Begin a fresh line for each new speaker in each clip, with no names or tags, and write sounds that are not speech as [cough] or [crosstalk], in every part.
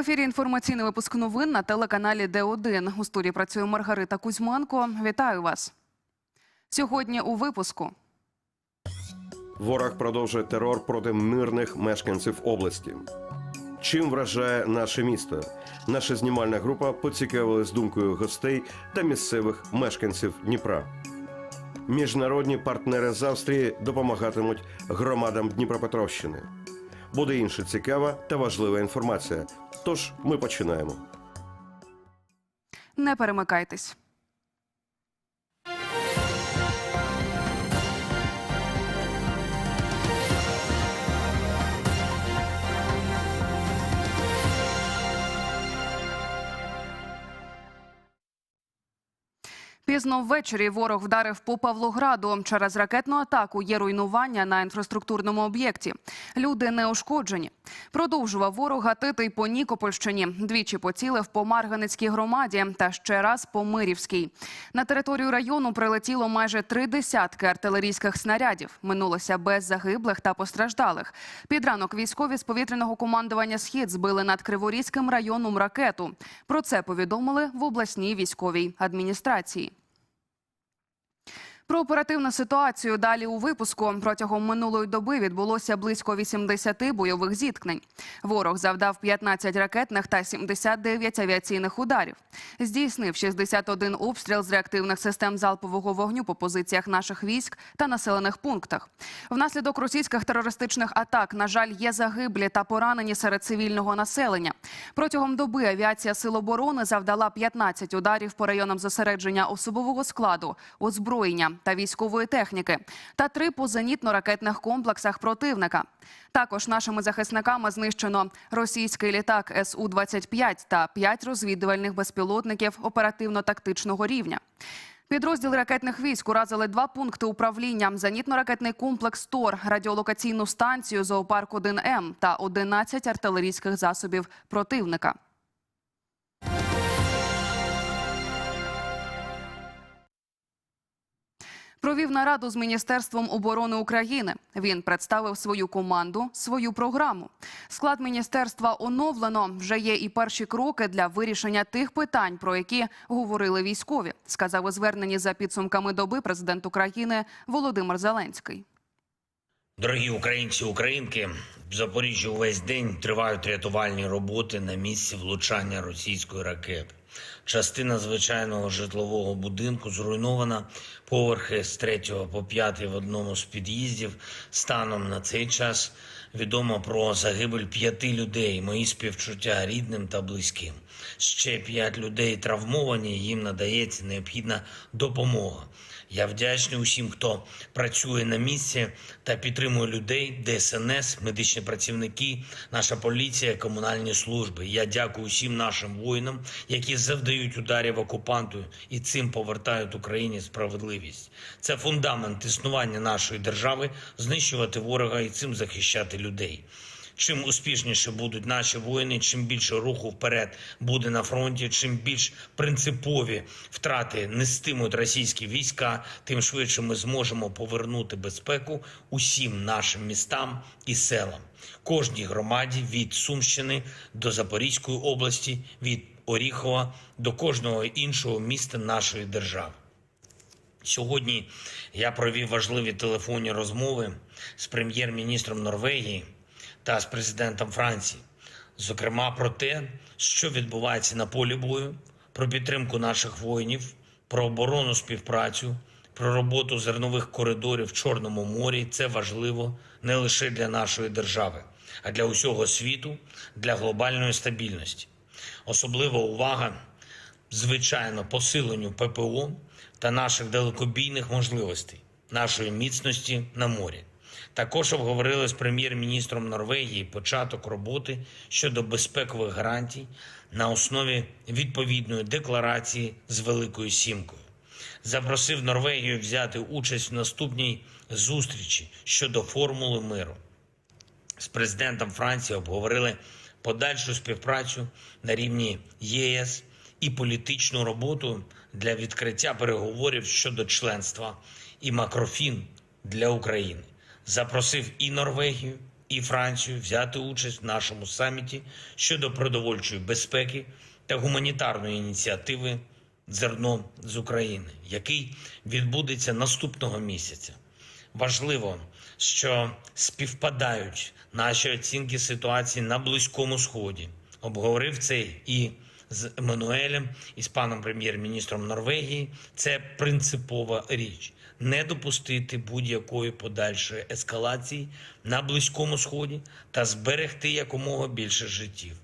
ефірі інформаційний випуск новин на телеканалі Д1. У студії працює Маргарита Кузьменко. Вітаю вас. Сьогодні у випуску.
Ворог продовжує терор проти мирних мешканців області. Чим вражає наше місто? Наша знімальна група поцікавилась думкою гостей та місцевих мешканців Дніпра. Міжнародні партнери з Австрії допомагатимуть громадам Дніпропетровщини. Буде інша цікава та важлива інформація. Тож ми починаємо.
Не перемикайтесь. Пізно ввечері ворог вдарив по Павлограду. Через ракетну атаку є руйнування на інфраструктурному об'єкті. Люди не ушкоджені. Продовжував ворог гатити й по Нікопольщині. Двічі поцілив по Марганецькій громаді та ще раз по Мирівській. На територію району прилетіло майже три десятки артилерійських снарядів. Минулося без загиблих та постраждалих. Під ранок військові з повітряного командування Схід збили над Криворізьким районом ракету. Про це повідомили в обласній військовій адміністрації. Про оперативну ситуацію далі у випуску протягом минулої доби відбулося близько 80 бойових зіткнень. Ворог завдав 15 ракетних та 79 авіаційних ударів. Здійснив 61 обстріл з реактивних систем залпового вогню по позиціях наших військ та населених пунктах. Внаслідок російських терористичних атак, на жаль, є загиблі та поранені серед цивільного населення. Протягом доби авіація Сил оборони завдала 15 ударів по районам зосередження особового складу, озброєння та військової техніки та три по зенітно-ракетних комплексах противника. Також нашими захисниками знищено російський літак Су-25 та п'ять розвідувальних безпілотників оперативно-тактичного рівня. Підрозділи ракетних військ уразили два пункти управління: зенітно-ракетний комплекс ТОР, радіолокаційну станцію зоопарк 1М та 11 артилерійських засобів противника. Провів нараду з Міністерством оборони України. Він представив свою команду, свою програму. Склад міністерства оновлено. Вже є і перші кроки для вирішення тих питань, про які говорили військові, сказав у зверненні за підсумками доби президент України Володимир Зеленський.
Дорогі українці, українки, в Запоріжжі увесь день тривають рятувальні роботи на місці влучання російської ракети. Частина звичайного житлового будинку зруйнована. Поверхи з 3 по 5 в одному з під'їздів. Станом на цей час відомо про загибель п'яти людей. Мої співчуття рідним та близьким. Ще п'ять людей травмовані. Їм надається необхідна допомога. Я вдячний усім, хто працює на місці та підтримує людей, ДСНС, медичні працівники, наша поліція, комунальні служби. Я дякую усім нашим воїнам, які завдають ударів окупанту і цим повертають Україні справедливість. Це фундамент існування нашої держави, знищувати ворога і цим захищати людей. Чим успішніше будуть наші воїни, чим більше руху вперед буде на фронті, чим більш принципові втрати нестимуть російські війська, тим швидше ми зможемо повернути безпеку усім нашим містам і селам, кожній громаді від Сумщини до Запорізької області, від Оріхова до кожного іншого міста нашої держави. Сьогодні я провів важливі телефонні розмови з прем'єр-міністром Норвегії та з президентом Франції, зокрема про те, що відбувається на полі бою, про підтримку наших воїнів, про оборонну співпрацю, про роботу зернових коридорів в Чорному морі. Це важливо не лише для нашої держави, а для усього світу, для глобальної стабільності. Особлива увага, звичайно, посиленню ППО та наших далекобійних можливостей, нашої міцності на морі. Також обговорили з прем'єр-міністром Норвегії початок роботи щодо безпекових гарантій на основі відповідної декларації з Великою Сімкою. Запросив Норвегію взяти участь в наступній зустрічі щодо формули миру. З президентом Франції обговорили подальшу співпрацю на рівні ЄС і політичну роботу для відкриття переговорів щодо членства і макрофін для України запросив і Норвегію, і Францію взяти участь в нашому саміті щодо продовольчої безпеки та гуманітарної ініціативи Зерно з України, який відбудеться наступного місяця. Важливо, що співпадають наші оцінки ситуації на Близькому Сході. Обговорив це і з Еммануелем, і з паном прем'єр-міністром Норвегії. Це принципова річ. Не допустити будь-якої подальшої ескалації на Близькому Сході та зберегти якомога більше життів.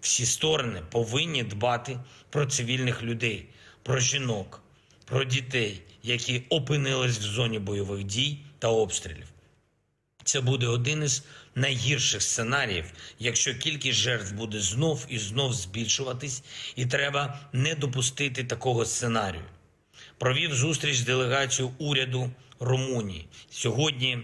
Всі сторони повинні дбати про цивільних людей, про жінок, про дітей, які опинились в зоні бойових дій та обстрілів. Це буде один із найгірших сценаріїв, якщо кількість жертв буде знов і знов збільшуватись, і треба не допустити такого сценарію. Провів зустріч з делегацією уряду Румунії. Сьогодні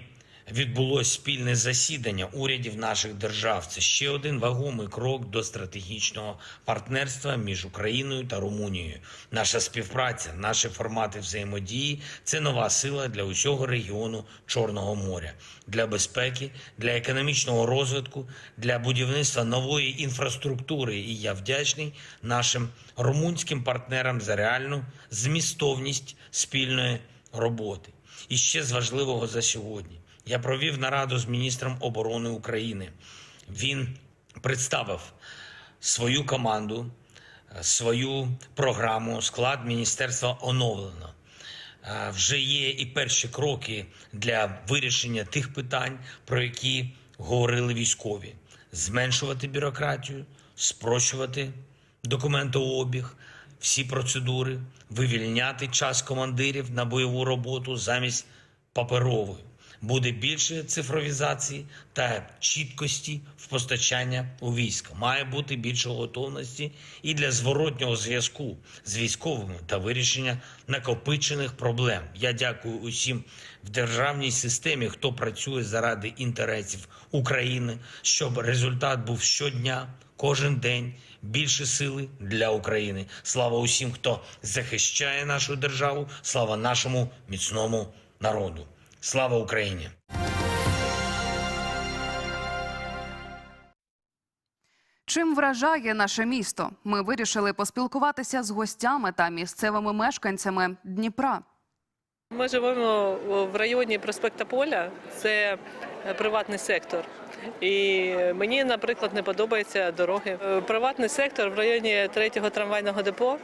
відбулось спільне засідання урядів наших держав. Це ще один вагомий крок до стратегічного партнерства між Україною та Румунією. Наша співпраця, наші формати взаємодії це нова сила для усього регіону Чорного моря, для безпеки, для економічного розвитку, для будівництва нової інфраструктури. І я вдячний нашим румунським партнерам за реальну змістовність спільної роботи. І ще з важливого за сьогодні. Я провів нараду з міністром оборони України. Він представив свою команду, е, свою програму, склад міністерства оновлено. Е, Вже є і перші кроки для вирішення тих питань, про які говорили військові: зменшувати бюрократію, спрощувати документообіг, всі процедури, вивільняти час командирів на бойову роботу замість паперової. Буде більше цифровізації та чіткості в постачання у війська. Має бути більше готовності і для зворотнього зв'язку з військовими та вирішення накопичених проблем. Я дякую усім в державній системі, хто працює заради інтересів України, щоб результат був щодня, кожен день. Більше сили для України. Слава усім, хто захищає нашу державу. Слава нашому міцному народу. Слава Україні!
Чим вражає наше місто? Ми вирішили поспілкуватися з гостями та місцевими мешканцями Дніпра.
Ми живемо в районі проспекта Поля, це приватний сектор. І мені, наприклад, не подобаються дороги. Приватний сектор в районі третього трамвайного депо.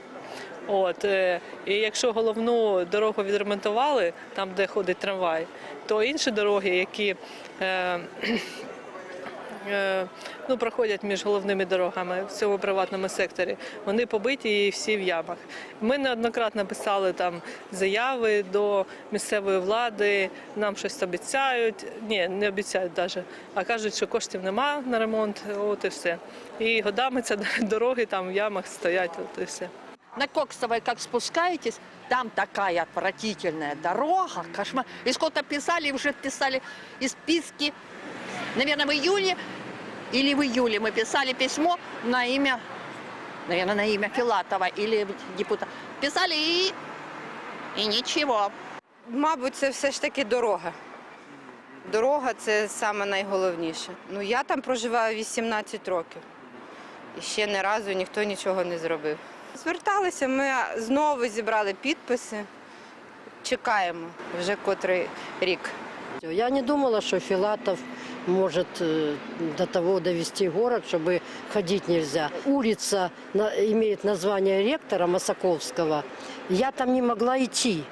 От, е, і якщо головну дорогу відремонтували, там де ходить трамвай, то інші дороги, які е, [clears throat] е, ну, проходять між головними дорогами в цьому приватному секторі, вони побиті і всі в ямах. Ми неоднократно писали там заяви до місцевої влади, нам щось обіцяють. Ні, не обіцяють навіть, а кажуть, що коштів нема на ремонт, от і все. І годами ці [laughs] дороги там в ямах стоять, от і все.
На Коксовой, как спускаетесь, там такая отвратительная дорога, кошмар. И сколько писали, уже писали и списки. Наверное, в июне или в июле мы писали письмо на имя, наверное, на имя Филатова или депутата. Писали и, и ничего.
Мабуть, це все ж таки дорога. Дорога це саме найголовніше. Ну я там проживаю 18 років. І ще ні разу ніхто нічого не зробив. Зверталися, ми знову зібрали підписи. Чекаємо вже котрий рік.
Я не думала, что Филатов может э, до того довести город, чтобы ходить нельзя. Улица на- имеет название ректора Масаковского. Я там не могла идти.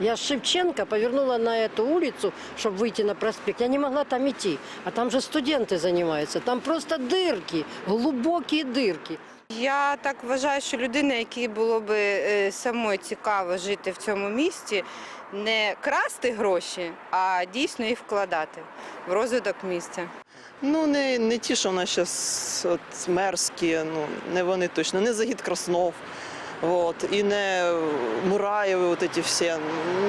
Я с Шевченко повернула на эту улицу, чтобы выйти на проспект. Я не могла там идти. А там же студенты занимаются. Там просто дырки, глубокие дырки.
Я так вважаю, що людина, якій було би е, самою цікаво жити в цьому місті, не красти гроші, а дійсно їх вкладати в розвиток міста.
Ну, не, не ті, що в нас зараз от, мерські, ну, не вони точно, не Загід Краснов, от, і не Мураєви, от ці всі,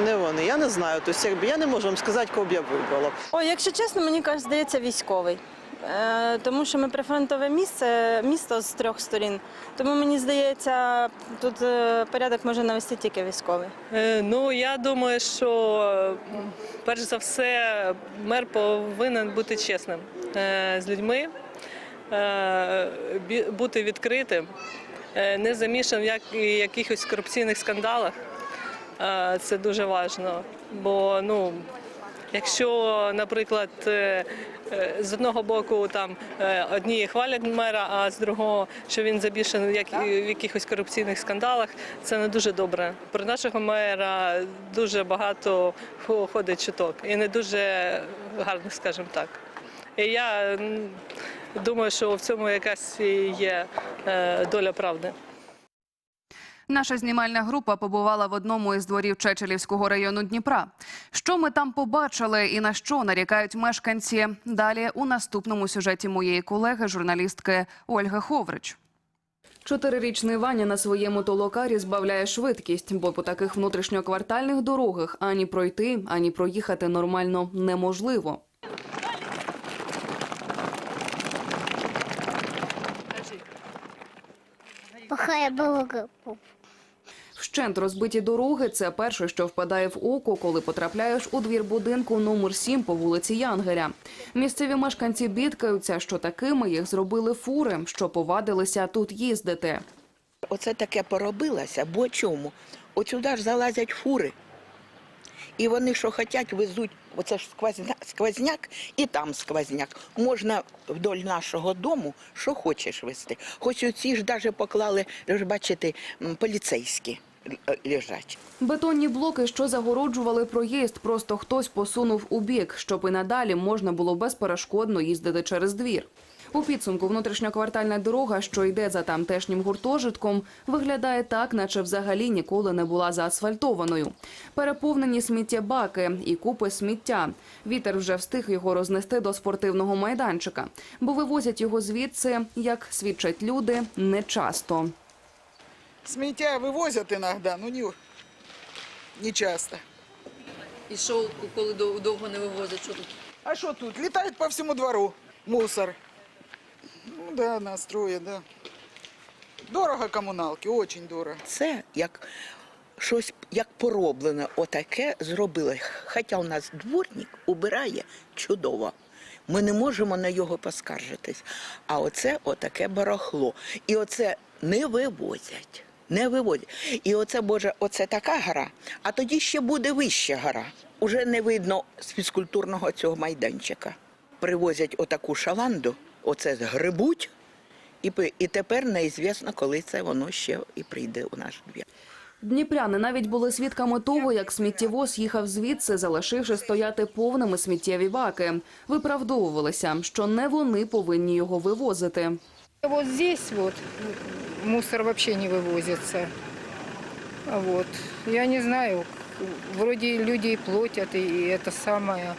не вони. Я не знаю. Тобто, якби, я не можу вам сказати, кого б я вибрала.
О, якщо чесно, мені кажуть, здається, військовий. Е, тому що ми прифронтове місце, місто з трьох сторін. Тому мені здається, тут е, порядок може навести тільки військовий.
Е, Ну, я думаю, що перш за все мер повинен бути чесним. з людьми, бути відкритим, не замішан в як- якихось корупційних скандалах. Це дуже важливо. Бо ну, якщо, наприклад, з одного боку там е, одні хвалять мера, а з другого, що він забішений як- в якихось корупційних скандалах, це не дуже добре. Про нашого мера дуже багато ходить чуток і не дуже гарно, скажімо так. І я думаю, що в цьому якась є е, доля правди.
Наша знімальна група побувала в одному із дворів Чечелівського району Дніпра. Що ми там побачили і на що нарікають мешканці? Далі у наступному сюжеті моєї колеги, журналістки Ольги Ховрич. Чотирирічний Ваня на своєму толокарі збавляє швидкість, бо по таких внутрішньоквартальних дорогах ані пройти, ані проїхати нормально неможливо.
Плохая дорога.
Вщент розбиті дороги це перше, що впадає в око, коли потрапляєш у двір будинку номер 7 по вулиці Янгеля. Місцеві мешканці бідкаються, що такими їх зробили фури, що повадилися тут їздити.
Оце таке поробилося, бо чому? От ж залазять фури. І вони що хочуть, везуть, оце ж сквозня, сквозняк і там сквозняк. Можна вдоль нашого дому, що хочеш везти. Хоч оці ж навіть поклали, ж бачите, поліцейські лежать.
Бетонні блоки, що загороджували проїзд, просто хтось посунув у бік, щоб і надалі можна було безперешкодно їздити через двір. У підсумку внутрішньоквартальна дорога, що йде за тамтешнім гуртожитком, виглядає так, наче взагалі ніколи не була заасфальтованою. Переповнені сміттєбаки і купи сміття. Вітер вже встиг його рознести до спортивного майданчика, бо вивозять його звідси, як свідчать люди, нечасто.
Сміття вивозять іноді, ну не, не часто.
І що, коли довго не вивозять, що тут?
А що тут? Літають по всьому двору мусор. Ну да, настроє, да. Дорого комуналки, очень дорого.
Це як щось як пороблене, отаке зробили. Хоча у нас дворник убирає чудово. Ми не можемо на його поскаржитись. А оце отаке барахло. І оце не вивозять. Не вивозять. І оце, Боже, оце така гора, а тоді ще буде вища гора. Уже не видно з фізкультурного цього майданчика. Привозять отаку шаланду, оце згребуть, і, і тепер неізвісно, коли це воно ще і прийде у наш двір.
Дніпряни навіть були свідками того, як сміттєвоз їхав звідси, залишивши стояти повними сміттєві баки. Виправдовувалися, що не вони повинні його вивозити.
Вот здесь вот мусор вообще не вывозится. Вот. Я не знаю, вроде люди и платят, и это самое.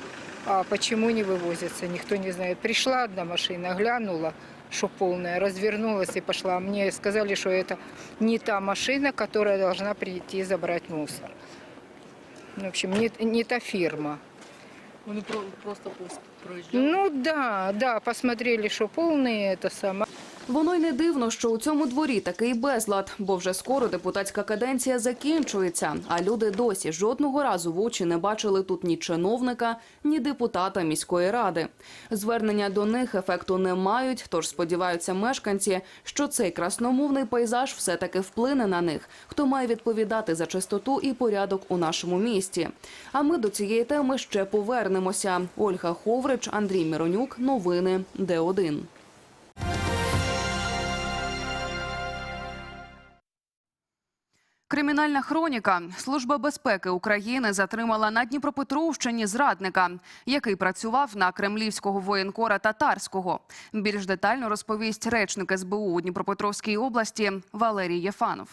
А почему не вывозится, никто не знает. Пришла одна машина, глянула, что полная, развернулась и пошла. Мне сказали, что это не та машина, которая должна прийти и забрать мусор. В общем, не, не та фирма.
Вони просто проїжджають.
Ну да, да, посмотрели, что полные, это самое.
Воно й не дивно, що у цьому дворі такий безлад, бо вже скоро депутатська каденція закінчується, а люди досі жодного разу в очі не бачили тут ні чиновника, ні депутата міської ради. Звернення до них ефекту не мають, тож сподіваються мешканці, що цей красномовний пейзаж все-таки вплине на них, хто має відповідати за чистоту і порядок у нашому місті. А ми до цієї теми ще повернемося. Ольга Ховрич, Андрій Миронюк, новини Д1. Кримінальна хроніка. Служба безпеки України затримала на Дніпропетровщині зрадника, який працював на кремлівського воєнкора татарського. Більш детально розповість речник СБУ у Дніпропетровській області Валерій Єфанов.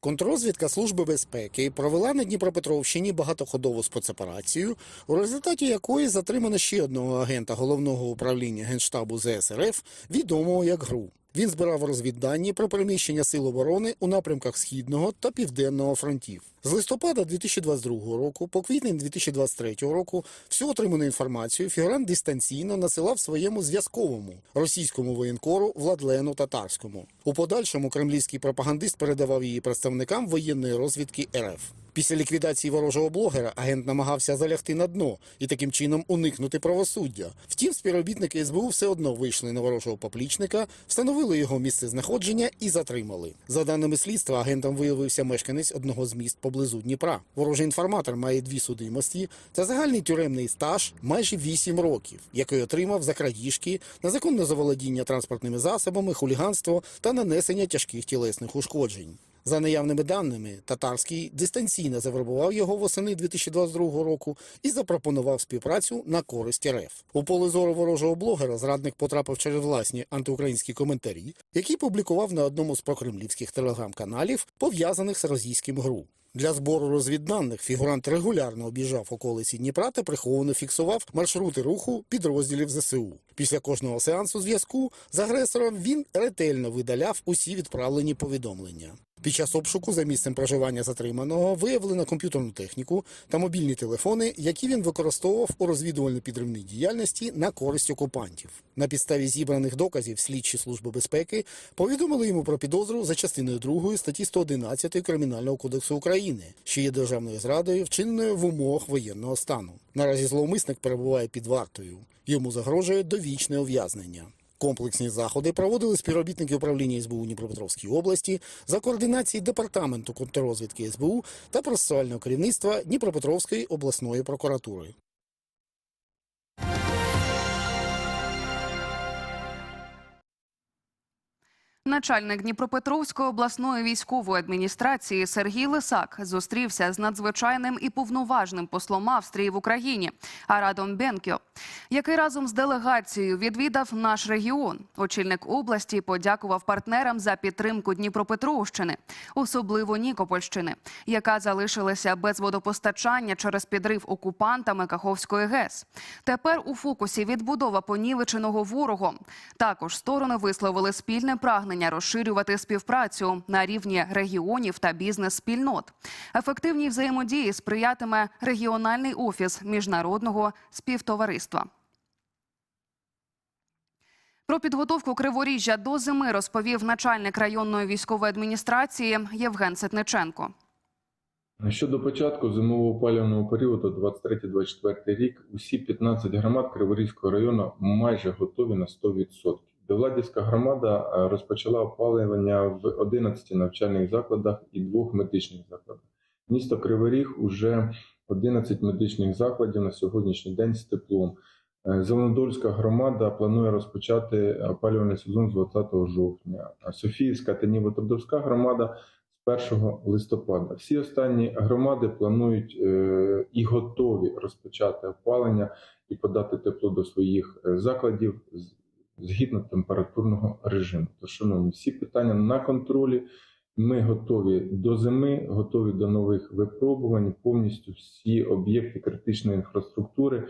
Контррозвідка Служби безпеки провела на Дніпропетровщині багатоходову спецоперацію, у результаті якої затримано ще одного агента головного управління Генштабу ЗСРФ, відомого як ГРУ. Він збирав розвіддані про переміщення сил оборони у напрямках Східного та Південного фронтів. З листопада 2022 року по квітень 2023 року всю отриману інформацію фігурант дистанційно насилав своєму зв'язковому російському воєнкору Владлену Татарському. У подальшому кремлівський пропагандист передавав її представникам воєнної розвідки РФ. Після ліквідації ворожого блогера агент намагався залягти на дно і таким чином уникнути правосуддя. Втім, співробітники СБУ все одно вийшли на ворожого поплічника, встановили його місце знаходження і затримали. За даними слідства, агентом виявився мешканець одного з міст поблизу Дніпра. Ворожий інформатор має дві судимості та загальний тюремний стаж майже 8 років, який отримав за крадіжки, незаконне заволодіння транспортними засобами, хуліганство та нанесення тяжких тілесних ушкоджень. За наявними даними, татарський дистанційно завербував його восени 2022 року і запропонував співпрацю на користь РФ. У поле зору ворожого блогера зрадник потрапив через власні антиукраїнські коментарі, які публікував на одному з прокремлівських телеграм-каналів, пов'язаних з російським ГРУ. Для збору розвідданих фігурант регулярно об'їжджав околиці Дніпра та приховано фіксував маршрути руху підрозділів ЗСУ. Після кожного сеансу зв'язку з агресором він ретельно видаляв усі відправлені повідомлення. Під час обшуку за місцем проживання затриманого виявлено комп'ютерну техніку та мобільні телефони, які він використовував у розвідувально-підривній діяльності на користь окупантів. На підставі зібраних доказів слідчі служби безпеки повідомили йому про підозру за частиною 2 статті 111 Кримінального кодексу України, що є державною зрадою, вчиненою в умовах воєнного стану. Наразі зловмисник перебуває під вартою. Йому загрожує довічне ув'язнення. Комплексні заходи проводили співробітники управління СБУ Дніпропетровській області за координації департаменту контррозвідки СБУ та процесуального керівництва Дніпропетровської обласної прокуратури.
Начальник Дніпропетровської обласної військової адміністрації Сергій Лисак зустрівся з надзвичайним і повноважним послом Австрії в Україні Арадом Бенкіо, який разом з делегацією відвідав наш регіон. Очільник області подякував партнерам за підтримку Дніпропетровщини, особливо Нікопольщини, яка залишилася без водопостачання через підрив окупантами Каховської ГЕС. Тепер у фокусі відбудова понівеченого ворогом. Також сторони висловили спільне прагнення розширювати співпрацю на рівні регіонів та бізнес-спільнот. Ефективній взаємодії сприятиме регіональний офіс міжнародного співтовариства. Про підготовку Криворіжжя до зими розповів начальник районної військової адміністрації Євген Ситниченко.
Щодо початку зимового опалювального періоду 23-24 рік, усі 15 громад Криворізького району майже готові на 100%. Довладівська громада е, розпочала опалювання в 11 навчальних закладах і двох медичних закладах. Місто Кривий Ріг уже 11 медичних закладів на сьогоднішній день з теплом. Е, Зеленодольська громада планує розпочати опалювальний сезон з 20 жовтня. Софіївська та Нівотодовська громада з 1 листопада. Всі останні громади планують е, і готові розпочати опалення і подати тепло до своїх закладів згідно температурного режиму. Тож, шановні, всі питання на контролі. Ми готові до зими, готові до нових випробувань. Повністю всі об'єкти критичної інфраструктури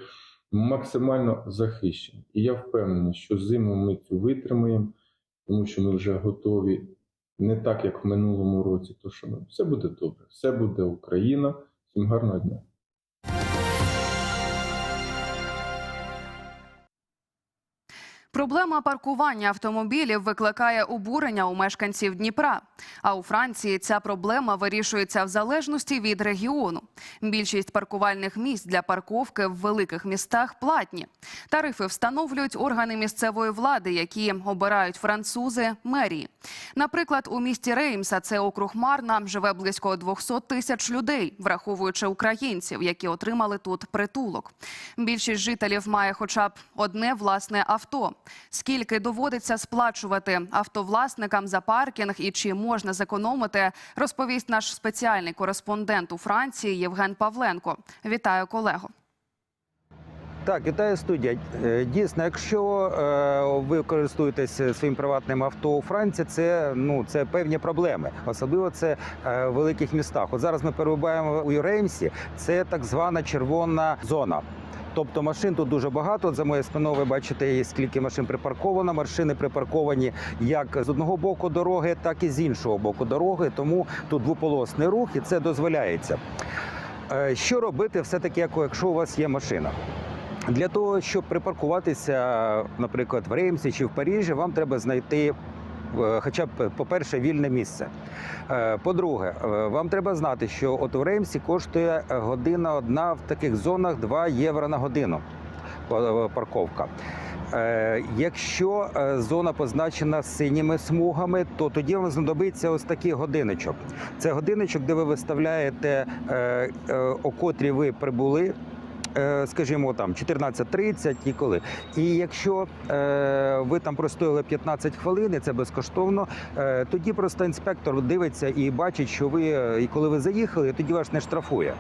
максимально захищені. І я впевнений, що зиму ми цю витримаємо, тому що ми вже готові не так, як в минулому році. То що все буде добре, все буде Україна. Всім гарного дня.
Проблема паркування автомобілів викликає обурення у мешканців Дніпра. А у Франції ця проблема вирішується в залежності від регіону. Більшість паркувальних місць для парковки в великих містах платні. Тарифи встановлюють органи місцевої влади, які обирають французи мерії. Наприклад, у місті Реймса, це округ Марна, живе близько 200 тисяч людей, враховуючи українців, які отримали тут притулок. Більшість жителів має хоча б одне власне авто. Скільки доводиться сплачувати автовласникам за паркінг і чи можна зекономити, розповість наш спеціальний кореспондент у Франції Євген Павленко. Вітаю колего.
Так, вітаю студія. Е, Дійсно, якщо е, ви користуєтесь своїм приватним авто у Франції, це ну це певні проблеми, особливо це е, в великих містах. От зараз ми перебуваємо у Реймсі, це так звана червона зона. Тобто машин тут дуже багато. За моєю спиною ви бачите, скільки машин припарковано. Машини припарковані як з одного боку дороги, так і з іншого боку дороги. Тому тут двополосний рух, і це дозволяється. Е, Що робити, все таки, якщо у вас є машина? Для того, щоб припаркуватися, наприклад, в Реймсі чи в Парижі, вам треба знайти хоча б, по-перше, вільне місце. Е, По-друге, е, вам треба знати, що от у Реймсі коштує е, година одна в таких зонах 2 євро на годину е, парковка. Е, Якщо е, зона позначена синіми смугами, то тоді вам знадобиться ось такий годинничок. Це годинничок, де ви виставляєте, е, е, о котрі ви прибули. Е, Скажімо, там 14.30 і коли. І якщо е, ви там простояли 15 хвилин, і це безкоштовно, е, тоді просто інспектор дивиться і бачить, що ви, і коли ви заїхали, тоді вас не штрафує.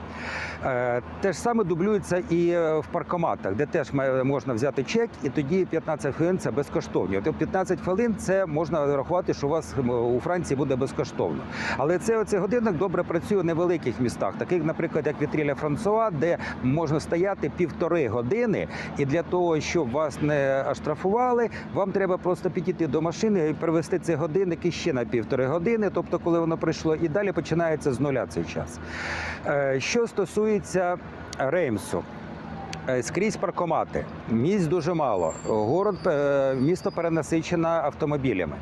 Те ж саме дублюється і в паркоматах, де теж можна взяти чек, і тоді 15 хвилин це безкоштовно. От 15 хвилин це можна рахувати, що у вас у Франції буде безкоштовно. Але це оцей годинник добре працює в невеликих містах, таких, наприклад, як Вітріля Франсуа, де можна стояти півтори години, і для того, щоб вас не оштрафували, вам треба просто підійти до машини і привести цей годинник іще на півтори години, тобто, коли воно прийшло, і далі починається з нуля цей час. Е, Що стосується Реймсу. Е, Скрізь паркомати, місць дуже мало. Город е, місто перенасичено автомобілями,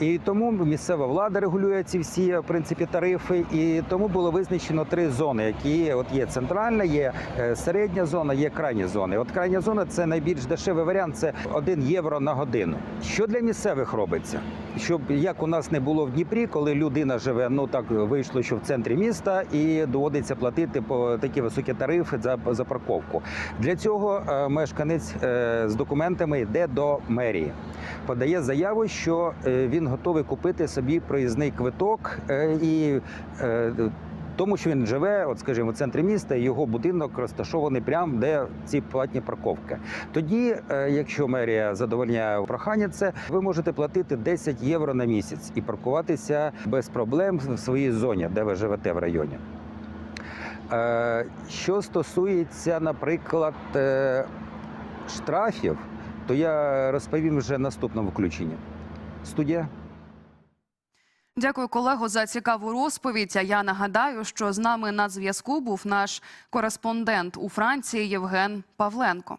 і тому місцева влада регулює ці всі в принципі тарифи. І тому було визначено три зони, які от є центральна, є е, середня зона, є крайня зона. І От крайня зона це найбільш дешевий варіант. Це 1 євро на годину. Що для місцевих робиться? Щоб як у нас не було в Дніпрі, коли людина живе, ну так вийшло, що в центрі міста, і доводиться платити по такі високі тарифи за, за парковку. Для цього е, мешканець е, з документами йде до мерії, подає заяву, що е, він готовий купити собі проїзний квиток і. тому що він живе, от скажімо, в центрі міста, і його будинок розташований прямо де ці платні парковки. Тоді, якщо мерія задовольняє прохання, це ви можете платити 10 євро на місяць і паркуватися без проблем в своїй зоні, де ви живете в районі. Е, Що стосується, наприклад, е, штрафів, то я розповім вже наступному включенні. Студія.
Дякую, колего, за цікаву розповідь. А я нагадаю, що з нами на зв'язку був наш кореспондент у Франції Євген Павленко.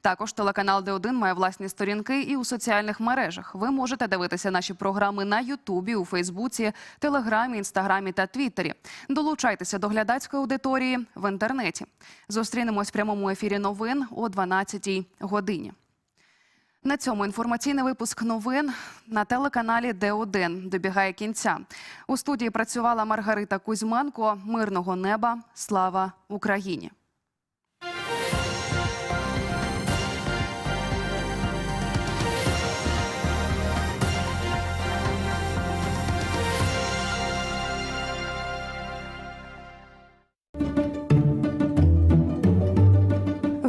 Також телеканал Д1 має власні сторінки і у соціальних мережах. Ви можете дивитися наші програми на Ютубі, у Фейсбуці, Телеграмі, Інстаграмі та Твіттері. Долучайтеся до глядацької аудиторії в інтернеті. Зустрінемось в прямому ефірі новин о 12 годині. На цьому інформаційний випуск новин на телеканалі Д1 добігає кінця. У студії працювала Маргарита Кузьменко. Мирного неба. Слава Україні!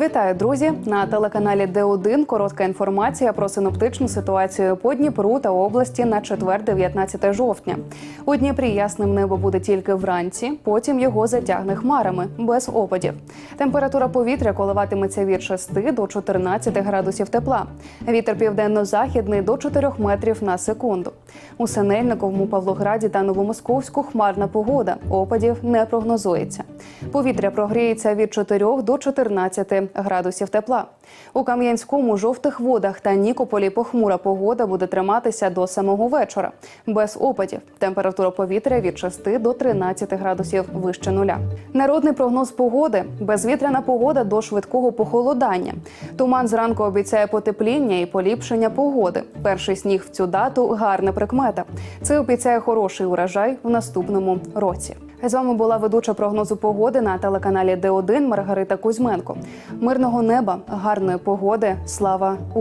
Вітаю, друзі! На телеканалі Д1 коротка інформація про синоптичну ситуацію по Дніпру та області на четвер, 19 жовтня. У Дніпрі ясним небо буде тільки вранці, потім його затягне хмарами без опадів. Температура повітря коливатиметься від 6 до 14 градусів тепла. Вітер південно-західний до 4 метрів на секунду. У Синельниковому, Павлограді та Новомосковську хмарна погода. Опадів не прогнозується. Повітря прогріється від 4 до 14 градусів тепла. У Кам'янському, жовтих водах та Нікополі похмура погода буде триматися до самого вечора. Без опадів. Температура повітря від 6 до 13 градусів вище нуля. Народний прогноз погоди безвітряна погода до швидкого похолодання. Туман зранку обіцяє потепління і поліпшення погоди. Перший сніг в цю дату гарна прикмета. Це обіцяє хороший урожай в наступному році. З вами була ведуча прогнозу погоди на телеканалі Д1 Маргарита Кузьменко. Мирного неба, гарної погоди, слава